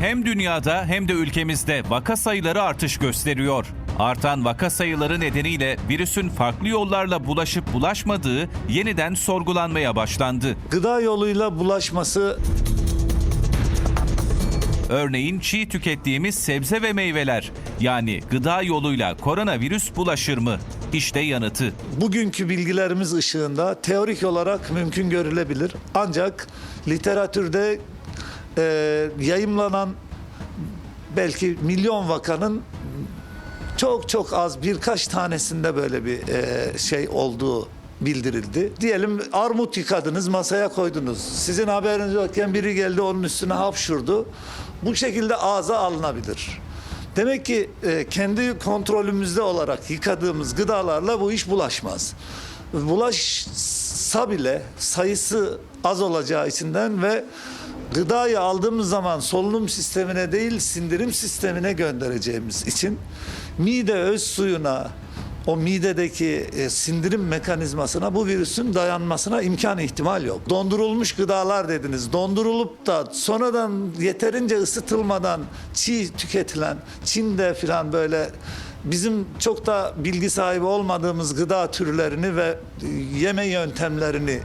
Hem dünyada hem de ülkemizde vaka sayıları artış gösteriyor. Artan vaka sayıları nedeniyle virüsün farklı yollarla bulaşıp bulaşmadığı yeniden sorgulanmaya başlandı. Gıda yoluyla bulaşması Örneğin çiğ tükettiğimiz sebze ve meyveler yani gıda yoluyla koronavirüs bulaşır mı? İşte yanıtı. bugünkü bilgilerimiz ışığında teorik olarak mümkün görülebilir. Ancak literatürde e, yayımlanan belki milyon vakanın çok çok az birkaç tanesinde böyle bir e, şey olduğu bildirildi. Diyelim armut yıkadınız masaya koydunuz. Sizin haberiniz yokken biri geldi onun üstüne hapşurdu. Bu şekilde ağza alınabilir. Demek ki e, kendi kontrolümüzde olarak yıkadığımız gıdalarla bu iş bulaşmaz. Bulaşsa bile sayısı az olacağı içinden ve gıdayı aldığımız zaman solunum sistemine değil sindirim sistemine göndereceğimiz için mide öz suyuna o midedeki e, sindirim mekanizmasına bu virüsün dayanmasına imkan ihtimal yok. Dondurulmuş gıdalar dediniz. Dondurulup da sonradan yeterince ısıtılmadan çiğ tüketilen Çin'de falan böyle bizim çok da bilgi sahibi olmadığımız gıda türlerini ve e, yeme yöntemlerini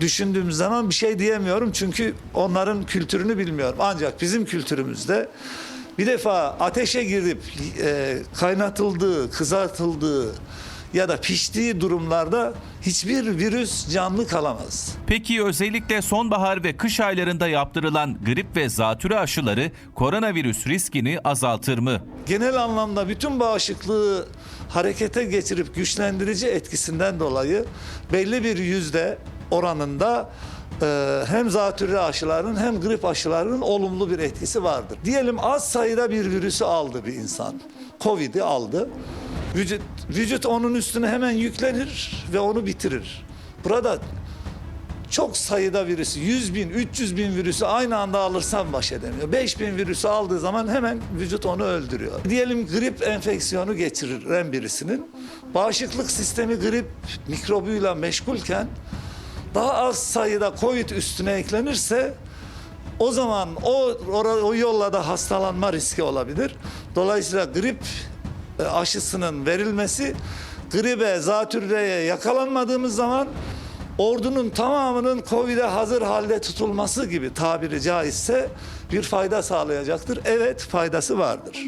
düşündüğümüz zaman bir şey diyemiyorum çünkü onların kültürünü bilmiyorum. Ancak bizim kültürümüzde bir defa ateşe girip e, kaynatıldığı, kızartıldığı ya da piştiği durumlarda hiçbir virüs canlı kalamaz. Peki özellikle sonbahar ve kış aylarında yaptırılan grip ve zatürre aşıları koronavirüs riskini azaltır mı? Genel anlamda bütün bağışıklığı harekete geçirip güçlendirici etkisinden dolayı belli bir yüzde oranında e, hem zatürre aşılarının hem grip aşılarının olumlu bir etkisi vardır. Diyelim az sayıda bir virüsü aldı bir insan. Covid'i aldı. Vücut, vücut onun üstüne hemen yüklenir ve onu bitirir. Burada çok sayıda virüsü, 100 bin, 300 bin virüsü aynı anda alırsan baş edemiyor. 5 bin virüsü aldığı zaman hemen vücut onu öldürüyor. Diyelim grip enfeksiyonu geçiren birisinin bağışıklık sistemi grip mikrobuyla meşgulken daha az sayıda COVID üstüne eklenirse o zaman o, o yolla da hastalanma riski olabilir. Dolayısıyla grip e, aşısının verilmesi gribe, zatürreye yakalanmadığımız zaman ordunun tamamının Covid'e hazır halde tutulması gibi tabiri caizse bir fayda sağlayacaktır. Evet faydası vardır.